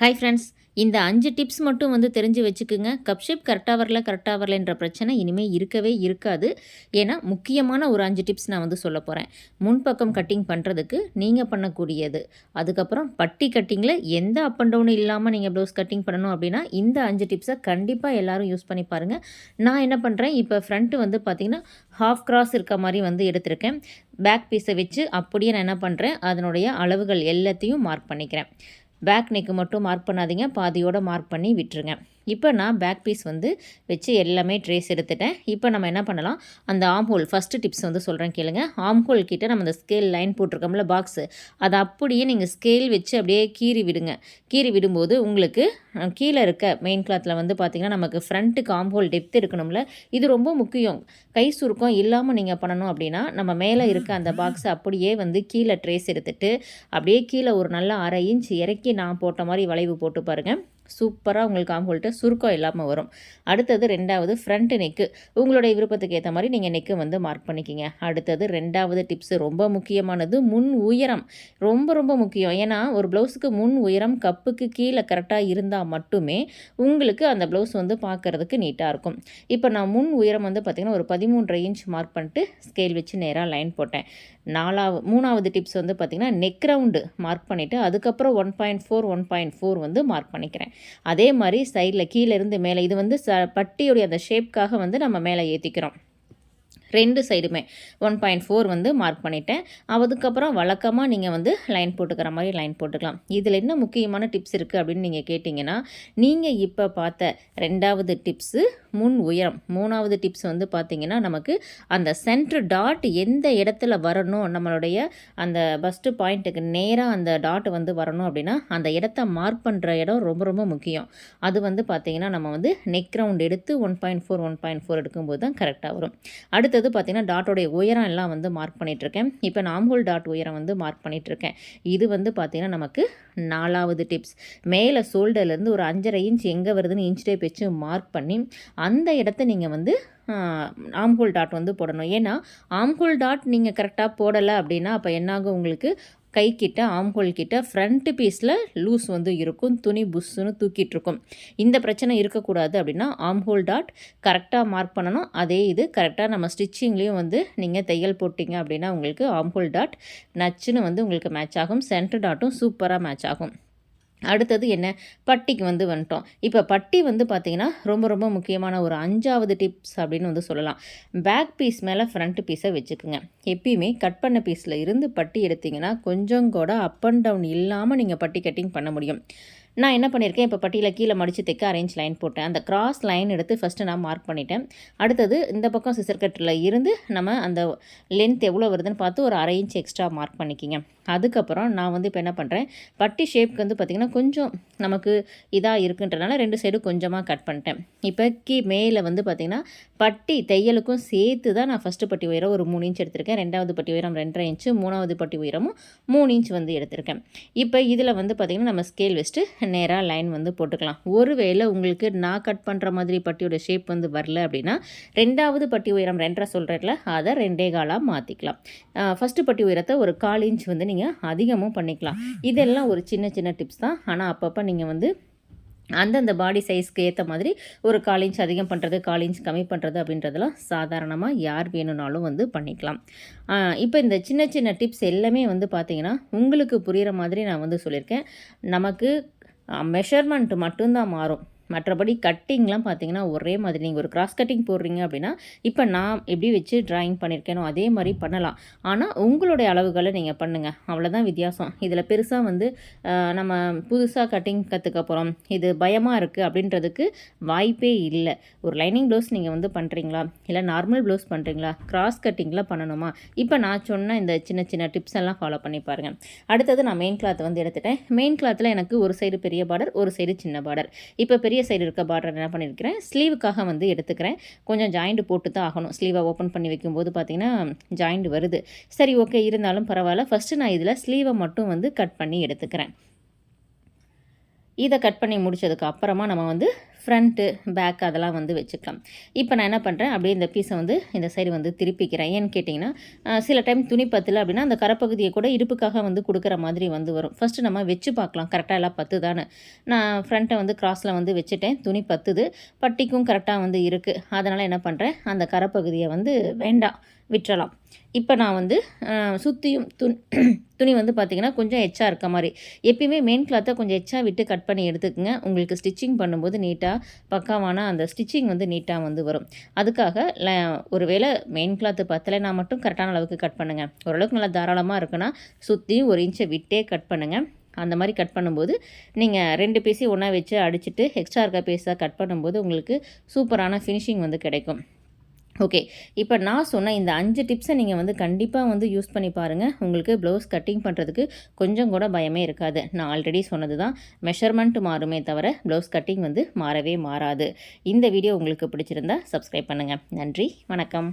Hi friends இந்த அஞ்சு tips மட்டும் வந்து தெரிஞ்சு வச்சுக்கோங்க. கப் ஷேப் கரெக்டாக வரல கரெக்டாக வரலன்ற பிரச்சனை இனிமேல் இருக்கவே இருக்காது. ஏன்னா முக்கியமான ஒரு அஞ்சு டிப்ஸ் நான் வந்து சொல்ல போகிறேன் முன்பக்கம் கட்டிங் பண்ணுறதுக்கு நீங்கள் பண்ணக்கூடியது. அதுக்கப்புறம் பட்டி கட்டிங்கில் எந்த அப் அண்ட் டவுனும் இல்லாமல் நீங்கள் ப்ளவுஸ் கட்டிங் பண்ணணும் அப்படின்னா இந்த அஞ்சு டிப்ஸை கண்டிப்பாக எல்லாரும் யூஸ் பண்ணி பாருங்கள் நான் என்ன பண்ணுறேன் இப்போ ஃப்ரண்ட்டு வந்து பார்த்திங்கன்னா ஹாஃப் கிராஸ் இருக்க மாதிரி வந்து எடுத்திருக்கேன். பேக் பீஸை வச்சு அப்படியே நான் என்ன பண்ணுறேன் அதனுடைய அளவுகள் எல்லாத்தையும் மார்க் பண்ணிக்கிறேன். பேக் நெக்கு மட்டும் மார்க் பண்ணாதீங்க. பாதியோடு மார்க் பண்ணி விட்டுருங்க. இப்போ நான் பேக் பீஸ் வந்து வச்சு எல்லாமே ட்ரேஸ் எடுத்துட்டேன். இப்போ நம்ம என்ன பண்ணலாம்? அந்த ஆம் ஹோல் ஃபஸ்ட்டு டிப்ஸ் வந்து சொல்கிறேன் கேளுங்க. ஆம் ஹோல் கிட்டே நம்ம அந்த ஸ்கேல் லைன் போட்டிருக்கோம்ல பாக்ஸு அதை அப்படியே நீங்கள் ஸ்கேல் வச்சு அப்படியே கீறி விடுங்க. கீறி விடும்போது உங்களுக்கு கீழே இருக்க மெயின் கிளாத்தில் வந்து பார்த்திங்கன்னா நமக்கு ஃப்ரண்ட்டுக்கு ஆம் ஹோல் டெப்த் இருக்கணும்ல. இது ரொம்ப முக்கியம். கை சுருக்கம் இல்லாமல் நீங்கள் பண்ணணும் அப்படின்னா நம்ம மேலே இருக்க அந்த பாக்ஸை அப்படியே வந்து கீழே ட்ரேஸ் எடுத்துகிட்டு அப்படியே கீழே ஒரு நல்ல அரை இன்ச் இறக்கி நான் போட்ட மாதிரி வளைவு போட்டு பாருங்கள் சூப்பராக உங்களுக்கு ஆம்ஹோல்கிட்ட சுருக்கம் இல்லாமல் வரும். அடுத்தது ரெண்டாவது ஃப்ரண்ட் நெக்கு உங்களுடைய விருப்பத்துக்கு ஏற்ற மாதிரி நீங்கள் நெக்கு வந்து மார்க் பண்ணிக்கிங்க. அடுத்தது ரெண்டாவது டிப்ஸு ரொம்ப முக்கியமானது முன் உயரம். ரொம்ப ரொம்ப முக்கியம். ஏன்னா ஒரு ப்ளவுஸுக்கு முன் உயரம் கப்புக்கு கீழே கரெக்டாக இருந்தால் மட்டுமே உங்களுக்கு அந்த ப்ளவுஸ் வந்து பார்க்குறதுக்கு நீட்டாக இருக்கும். இப்போ நான் முன் உயரம் வந்து பார்த்திங்கன்னா ஒரு பதிமூன்றரை இன்ச் மார்க் பண்ணிட்டு ஸ்கேல் வச்சு நேராக லைன் போட்டேன். நாலாவது மூணாவது டிப்ஸ் வந்து பார்த்திங்கன்னா நெக் ரவுண்டு மார்க் பண்ணிவிட்டு அதுக்கப்புறம் one point four one point four வந்து மார்க் பண்ணிக்கிறேன். அதே மாதிரி சைடில் கீழேருந்து மேலே இது வந்து ச பட்டியுடைய அந்த ஷேப்காக வந்து நம்ம மேலே ஏற்றிக்கிறோம் ரெண்டு சைடுமே. ஒன் பாயிண்ட் ஃபோர் வந்து மார்க் பண்ணிட்டேன். அதுக்கப்புறம் வழக்கமாக நீங்கள் வந்து லைன் போட்டுக்கிற மாதிரி லைன் போட்டுக்கலாம். இதில் என்ன முக்கியமான டிப்ஸ் இருக்குது அப்படின்னு நீங்கள் கேட்டிங்கன்னா நீங்கள் இப்போ பார்த்த ரெண்டாவது டிப்ஸு முன் உயரம் மூணாவது டிப்ஸ் வந்து பார்த்திங்கன்னா நமக்கு அந்த சென்ட்ரு டாட் எந்த இடத்துல வரணும் நம்மளுடைய அந்த ஃபஸ்ட்டு பாயிண்ட்டுக்கு நேராக அந்த டாட் வந்து வரணும் அப்படின்னா அந்த இடத்த மார்க் பண்ணுற இடம் ரொம்ப ரொம்ப முக்கியம். அது வந்து பார்த்திங்கன்னா நம்ம வந்து நெக் ரவுண்ட் எடுத்து one point four one point four எடுக்கும்போது தான் கரெக்டாக வரும். அடுத்தது பார்த்திங்கன்னா டாட்டோடைய உயரம் எல்லாம் வந்து மார்க் பண்ணிகிட்ருக்கேன் இப்போ நாம்கோல் டாட் உயரம் வந்து மார்க் பண்ணிகிட்ருக்கேன் இது வந்து பார்த்திங்கன்னா நமக்கு நாலாவது டிப்ஸ் மேலே ஷோல்டர்லேருந்து ஒரு அஞ்சரை இன்ச் எங்கே வருதுன்னு இன்ச் டேப் வச்சு மார்க் பண்ணி அந்த இடத்த நீங்கள் வந்து ஆம்கோல் டாட் வந்து போடணும். ஏன்னா ஆம்கோல் டாட் நீங்கள் கரெக்டாக போடலை அப்படின்னா அப்போ என்னாகும் உங்களுக்கு? கை கிட்ட ஆம்ஹோல் கிட்ட ஃப்ரண்ட் பீஸில் லூஸ் வந்து இருக்கும். துணி புஷ்ஷுன்னு தூக்கிட்டு இருக்கும். இந்த பிரச்சனை இருக்கக்கூடாது அப்படின்னா ஆம்ஹோல் டாட் கரெக்டாக மார்க் பண்ணணும். அதே இது கரெக்டாக நம்ம ஸ்டிச்சிங்லேயும் வந்து நீங்கள் தையல் போட்டிங்க அப்படின்னா உங்களுக்கு ஆம்ஹோல் டாட் நச்சுன்னு வந்து உங்களுக்கு மேட்ச் ஆகும். சென்டர் டாட்டும் சூப்பராக மேட்ச் ஆகும். அடுத்தது என்ன? பட்டிக்கு வந்து வந்துட்டோம். இப்போ பட்டி வந்து பார்த்திங்கன்னா ரொம்ப ரொம்ப முக்கியமான ஒரு அஞ்சாவது டிப்ஸ் அப்படின்னு வந்து சொல்லலாம். பேக் பீஸ் மேலே ஃப்ரண்ட் பீஸை வச்சுக்கோங்க. எப்பயுமே கட் பண்ண பீஸில் இருந்து பட்டி எடுத்திங்கன்னா கொஞ்சம் கூட அப் அண்ட் டவுன் இல்லாமல் நீங்கள் பட்டி கட்டிங் பண்ண முடியும். நான் என்ன பண்ணியிருக்கேன் இப்போ பட்டியில் கீழே மடித்து தைக்க அரேஞ்ச் லைன் போட்டேன். அந்த கிராஸ் லைன் எடுத்து ஃபஸ்ட்டு நான் மார்க் பண்ணிட்டேன். அடுத்தது இந்த பக்கம் சிசர் கட்டில் இருந்து நம்ம அந்த லென்த் எவ்வளோ வருதுன்னு பார்த்து ஒரு அரை இன்ச் எக்ஸ்ட்ரா மார்க் பண்ணிக்கிங்க. அதுக்கப்புறம் நான் வந்து இப்போ என்ன பண்ணுறேன் பட்டி ஷேப்க்கு வந்து பார்த்திங்கன்னா கொஞ்சம் நமக்கு இதாக இருக்குன்றனால ரெண்டு சைடும் கொஞ்சமாக கட் பண்ணிட்டேன். இப்போ கீ மேலே வந்து பார்த்திங்கன்னா பட்டி தையலுக்கும் சேர்த்து தான் நான் ஃபஸ்ட்டு பட்டி உயரம் ஒரு மூணு இன்ச் எடுத்திருக்கேன். ரெண்டாவது பட்டி உயரம் ரெண்டரை இன்ச்சு மூணாவது பட்டி உயரமும் மூணு இன்ச் வந்து எடுத்திருக்கேன். இப்போ இதில் வந்து பார்த்திங்கன்னா நம்ம ஸ்கேல் வச்சுட்டு நேராக லைன் வந்து போட்டுக்கலாம். ஒருவேளை உங்களுக்கு நான் கட் பண்ணுற மாதிரி பட்டியோட ஷேப் வந்து வரல அப்படின்னா ரெண்டாவது பட்டி உயரம் ரெண்டரை சொல்கிறேன்ல அதை ரெண்டே காலாக மாற்றிக்கலாம் ஃபஸ்ட்டு பட்டி உயரத்தை ஒரு கால் இன்ச் வந்து நீங்கள் அதிகமும் பண்ணிக்கலாம். இதெல்லாம் ஒரு சின்ன சின்ன டிப்ஸ் தான். ஆனால் அப்பப்போ நீங்கள் வந்து அந்தந்த பாடி சைஸ்க்கு ஏற்ற மாதிரி ஒரு கால் இன்ச் அதிகம் பண்ணுறது கால் இன்ச் கம்மி பண்ணுறது அப்படின்றதெல்லாம் சாதாரணமாக யார் வேணும்னாலும் வந்து பண்ணிக்கலாம். இப்போ இந்த சின்ன சின்ன டிப்ஸ் எல்லாமே வந்து பார்த்திங்கன்னா உங்களுக்கு புரிகிற மாதிரி நான் வந்து சொல்லியிருக்கேன். நமக்கு மெஷர்மெண்ட்டு மட்டும்தான் மாறும். மற்றபடி கட்டிங்லாம் பார்த்தீங்கன்னா ஒரே மாதிரி. நீங்கள் ஒரு கிராஸ் கட்டிங் போடுறீங்க அப்படின்னா இப்போ நான் எப்படி வச்சு ட்ராயிங் பண்ணியிருக்கேனோ அதே மாதிரி பண்ணலாம். ஆனால் உங்களுடைய அளவுகளை நீங்கள் பண்ணுங்கள் அவ்வளோதான் வித்தியாசம். இதில் பெருசாக வந்து நம்ம புதுசாக கட்டிங் கற்றுக்க போகிறோம் இது பயமாக இருக்குது அப்படின்றதுக்கு வாய்ப்பே இல்லை. ஒரு லைனிங் ப்ளவுஸ் நீங்கள் வந்து பண்ணுறீங்களா இல்லை நார்மல் ப்ளவுஸ் பண்ணுறீங்களா கிராஸ் கட்டிங்லாம் பண்ணணுமா? இப்போ நான் சொன்ன இந்த சின்ன சின்ன டிப்ஸ் எல்லாம் ஃபாலோ பண்ணி பாருங்கள் அடுத்தது நான் மெயின் கிளாத் வந்து எடுத்துட்டேன். மெயின் கிளாத்தில் எனக்கு ஒரு சைடு பெரிய பார்டர் ஒரு சைடு சின்ன பார்டர் இப்போ பெரிய பெரிய சைடு இருக்க பார்டர் என்ன பண்ணியிருக்கிறேன் ஸ்லீவுக்காக வந்து எடுத்துக்கிறேன். கொஞ்சம் ஜாயிண்ட் போட்டு தான் ஆகணும். ஸ்லீவை ஓப்பன் பண்ணி வைக்கும்போது பார்த்திங்கன்னா ஜாயிண்ட் வருது. சரி ஓகே இருந்தாலும் பரவாயில்ல. ஃபஸ்ட்டு நான் இதில் ஸ்லீவை மட்டும் வந்து கட் பண்ணி எடுத்துக்கிறேன். இதை கட் பண்ணி முடித்ததுக்கு அப்புறமா நம்ம வந்து ஃப்ரண்ட்டு பேக் அதெல்லாம் வந்து வச்சுக்கலாம். இப்போ நான் என்ன பண்ணுறேன் அப்படியே இந்த பீஸை வந்து இந்த சைடு வந்து திருப்பிக்கிறேன். ஏன்னு கேட்டிங்கன்னா சில டைம் துணி பத்தில் அப்படின்னா அந்த கரப்பகுதியை கூட இடுப்புக்காக வந்து கொடுக்குற மாதிரி வந்து வரும். ஃபஸ்ட்டு நம்ம வச்சு பார்க்கலாம். கரெக்டாக எல்லாம் பத்துதான்னு. நான் ஃப்ரண்ட்டை வந்து க்ராஸில் வந்து வச்சுட்டேன். துணி பத்துது. பட்டிக்கும் கரெக்டாக வந்து இருக்குது அதனால் என்ன பண்ணுறேன் அந்த கரப்பகுதியை வந்து வேண்டாம். விட்டுறலாம். இப்போ நான் வந்து சுற்றியும் துணி துணி வந்து பார்த்திங்கன்னா கொஞ்சம் எச்சா இருக்க மாதிரி. எப்பயுமே மெயின் கிளாத்தை கொஞ்சம் எச்சா விட்டு கட் பண்ணி எடுத்துக்கங்க. உங்களுக்கு ஸ்டிச்சிங் பண்ணும்போது நீட்டாக பக்காவான அந்த ஸ்டிச்சிங் வந்து நீட்டாக வந்து வரும். அதுக்காக ஒரு ஒருவேளை மெயின் கிளாத்து பத்தலைனா மட்டும் கரெக்டான அளவுக்கு கட் பண்ணுங்கள் ஓரளவுக்கு நல்லா தாராளமாக இருக்குன்னா சுற்றியும் ஒரு இன்ச்சை விட்டே கட் பண்ணுங்கள் அந்த மாதிரி கட் பண்ணும்போது நீங்கள் ரெண்டு பீஸையும் ஒன்றா வச்சு அடிச்சுட்டு எக்ஸ்ட்ரா இருக்க பீஸாக கட் பண்ணும்போது உங்களுக்கு சூப்பரான ஃபினிஷிங் வந்து கிடைக்கும். ஓகே இப்போ நான் சொன்ன இந்த அஞ்சு டிப்ஸை நீங்கள் வந்து கண்டிப்பாக வந்து யூஸ் பண்ணி பாருங்கள் உங்களுக்கு ப்ளவுஸ் கட்டிங் பண்ணுறதுக்கு கொஞ்சம் கூட பயமே இருக்காது. நான் ஆல்ரெடி சொன்னது தான் மெஷர்மெண்ட் மாறுமே தவிர ப்ளவுஸ் கட்டிங் வந்து மாறவே மாறாது. இந்த வீடியோ உங்களுக்கு பிடிச்சிருந்தா சப்ஸ்கிரைப் பண்ணுங்கள் நன்றி வணக்கம்.